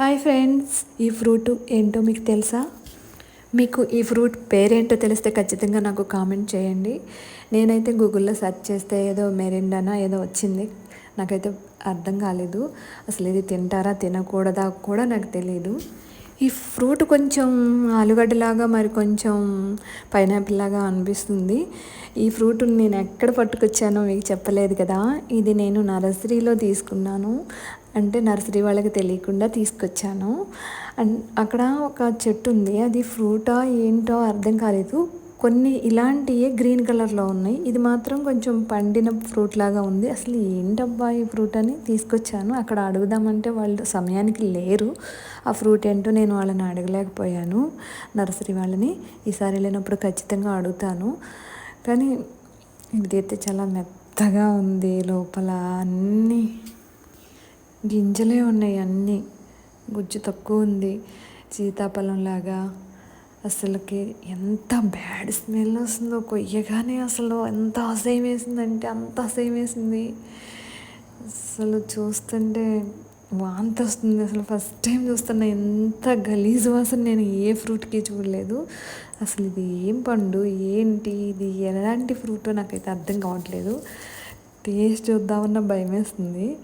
Hi friends ఈ fruit ఏంటో మీకు తెలుసా? మీకు ఈ ఫ్రూట్ పేరేంటో తెలిస్తే ఖచ్చితంగా నాకు కామెంట్ చేయండి. నేనైతే గూగుల్లో సెర్చ్ చేస్తే ఏదో మెరిండానా ఏదో వచ్చింది. నాకైతే అర్థం కాలేదు. అసలు ఇది తింటారా తినకూడదా కూడా నాకు తెలియదు ఈ ఫ్రూట్ కొంచెం ఆలుగడ్డలాగా మరి కొంచెం పైనాపిల్ లాగా అనిపిస్తుంది. ఈ ఫ్రూట్ నేను ఎక్కడ పట్టుకొచ్చానో మీకు చెప్పలేదు కదా. ఇది నేను నర్సరీలో తీసుకున్నాను. అంటే నర్సరీ వాళ్ళకి తెలియకుండా తీసుకొచ్చాను. అండ్ అక్కడ ఒక చెట్టు ఉంది. అది ఫ్రూటా ఏంటో అర్థం కాలేదు. కొన్ని ఇలాంటివే గ్రీన్ కలర్లో ఉన్నాయి. ఇది మాత్రం కొంచెం పండిన ఫ్రూట్ లాగా ఉంది. అసలు ఏంటబ్బా ఈ ఫ్రూట్ అని తీసుకొచ్చాను. అక్కడ అడుగుదామంటే వాళ్ళు సమయానికి లేరు. ఆ ఫ్రూట్ ఏంటో నేను వాళ్ళని అడగలేకపోయాను. నర్సరీ వాళ్ళని ఈసారి వెళ్ళినప్పుడు ఖచ్చితంగా అడుగుతాను. కానీ ఇదైతే చాలా మెత్తగా ఉంది లోపల. అన్నీ గింజలే ఉన్నాయి. అన్నీ గుజ్జు తక్కువ ఉంది. సీతాఫలం లాగా అసలుకి ఎంత బ్యాడ్ స్మెల్ వస్తుందో కొయ్యగానే అసలు ఎంత అసహ్యం వేసిందంటే అంత అసహ్యం వేసింది. అసలు చూస్తుంటే వాంతి వస్తుంది. అసలు ఫస్ట్ టైం చూస్తున్న ఎంత గలీజ్ వాసన నేను ఏ ఫ్రూట్కి చూడలేదు. అసలు ఇది ఏం పండు? ఏంటి? ఇది ఎలాంటి ఫ్రూటో నాకైతే అర్థం కావట్లేదు. టేస్ట్ చూద్దామన్న భయం వేస్తుంది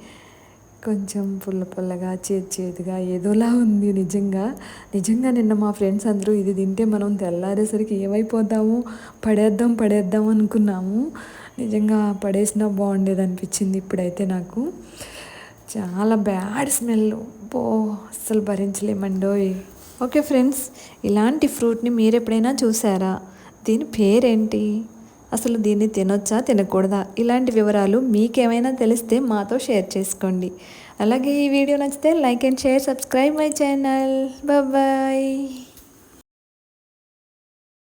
కొంచెం పుల్ల పుల్లగా చేదు చేదుగా ఏదోలా ఉంది నిజంగా. నిజంగా నిన్న మా ఫ్రెండ్స్ అందరూ ఇది తింటే మనం తెల్లారేసరికి ఏమైపోతాము? పడేద్దాం పడేద్దాం అనుకున్నాము. నిజంగా పడేసినా బాగుండేది అనిపించింది ఇప్పుడైతే నాకు. చాలా బ్యాడ్ స్మెల్. బో అస్సలు భరించలేమండోయ్. ఓకే ఫ్రెండ్స్ ఇలాంటి ఫ్రూట్ని మీరు ఎప్పుడైనా చూసారా? దీని పేరేంటి? అసలు దీన్ని తినొచ్చా? తినకూడదా? ఇలాంటి వివరాలు మీకేమైనా తెలిస్తే మాతో షేర్ చేసుకోండి. అలాగే ఈ వీడియో నచ్చితే like and share subscribe my channel. Bye.